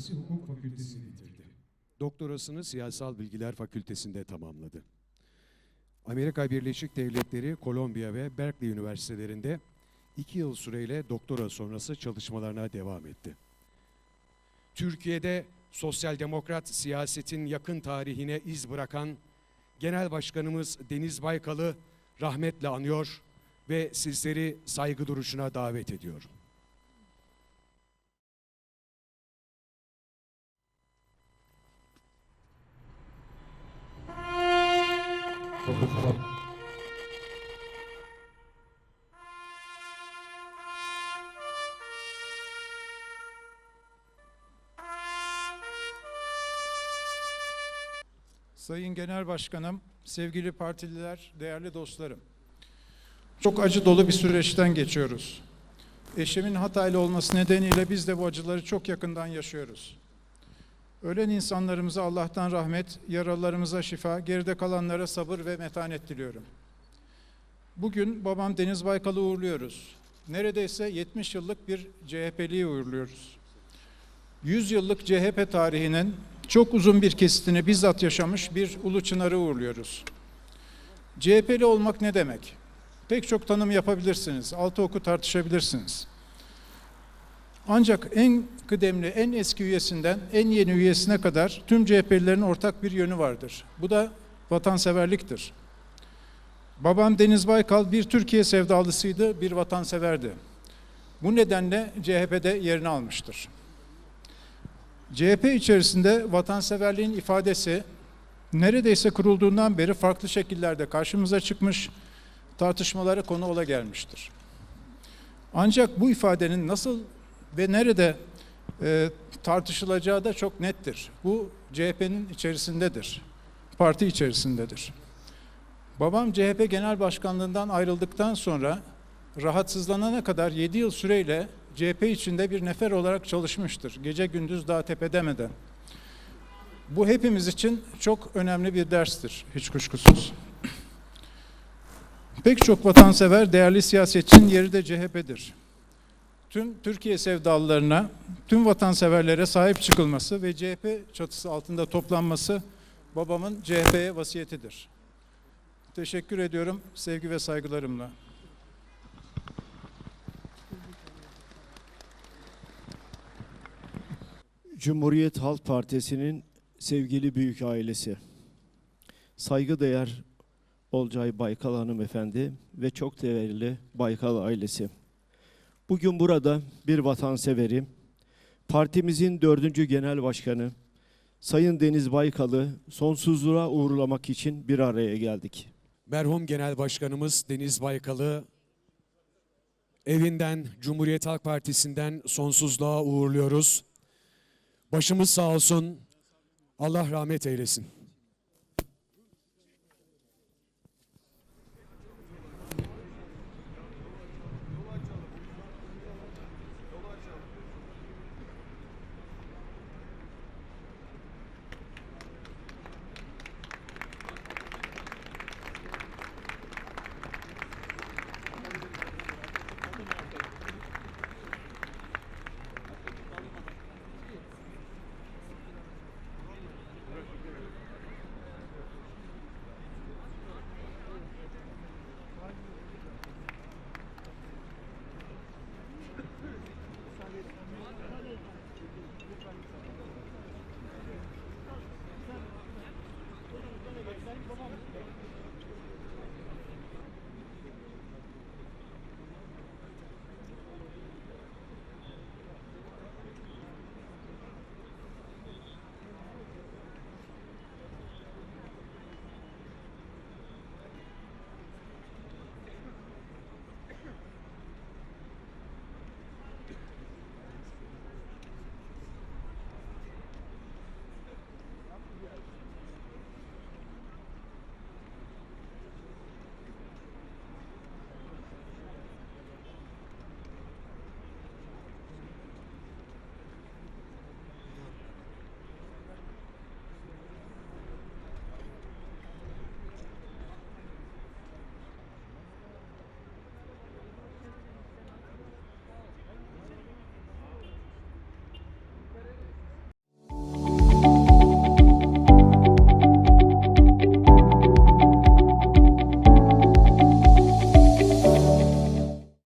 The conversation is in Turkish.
Üniversitesi Hukuk Fakültesini bitirdi. Doktorasını Siyasal Bilgiler Fakültesinde tamamladı. Amerika Birleşik Devletleri, Kolombiya ve Berkeley Üniversitelerinde iki yıl süreyle doktora sonrası çalışmalarına devam etti. Türkiye'de sosyal demokrat siyasetin yakın tarihine iz bırakan Genel Başkanımız Deniz Baykal'ı rahmetle anıyor ve sizleri saygı duruşuna davet ediyorum. Sayın Genel Başkanım, sevgili partililer, değerli dostlarım. Çok acı dolu bir süreçten geçiyoruz. Eşimin Hataylı olması nedeniyle biz de bu acıları çok yakından yaşıyoruz. Ölen insanlarımıza Allah'tan rahmet, yaralılarımıza şifa, geride kalanlara sabır ve metanet diliyorum. Bugün babam Deniz Baykal'ı uğurluyoruz. Neredeyse 70 yıllık bir CHP'liyi uğurluyoruz. 100 yıllık CHP tarihinin çok uzun bir kesitini bizzat yaşamış bir Ulu Çınar'ı uğurluyoruz. CHP'li olmak ne demek? Pek çok tanım yapabilirsiniz, altı oku tartışabilirsiniz. Ancak en kıdemli, en eski üyesinden en yeni üyesine kadar tüm CHP'lilerin ortak bir yönü vardır. Bu da vatanseverliktir. Babam Deniz Baykal bir Türkiye sevdalısıydı, bir vatanseverdi. Bu nedenle CHP'de yerini almıştır. CHP içerisinde vatanseverliğin ifadesi neredeyse kurulduğundan beri farklı şekillerde karşımıza çıkmış, tartışmalara konu ola gelmiştir. Ancak bu ifadenin nasıl ve nerede e, tartışılacağı da çok nettir. Bu CHP'nin içerisindedir, parti içerisindedir. Babam CHP Genel Başkanlığından ayrıldıktan sonra rahatsızlanana kadar 7 yıl süreyle CHP içinde bir nefer olarak çalışmıştır. Gece gündüz daha tepedemeden. Bu hepimiz için çok önemli bir derstir, hiç kuşkusuz. Pek çok vatansever, değerli siyasetçinin yeri de CHP'dir. Tüm Türkiye sevdalılarına, tüm vatanseverlere sahip çıkılması ve CHP çatısı altında toplanması babamın CHP'ye vasiyetidir. Teşekkür ediyorum sevgi ve saygılarımla. Cumhuriyet Halk Partisi'nin sevgili büyük ailesi, saygıdeğer Olcay Baykal hanımefendi ve çok değerli Baykal ailesi. Bugün burada bir vatanseverim, partimizin dördüncü genel başkanı Sayın Deniz Baykal'ı sonsuzluğa uğurlamak için bir araya geldik. Merhum Genel Başkanımız Deniz Baykal'ı evinden, Cumhuriyet Halk Partisi'nden sonsuzluğa uğurluyoruz. Başımız sağ olsun. Allah rahmet eylesin.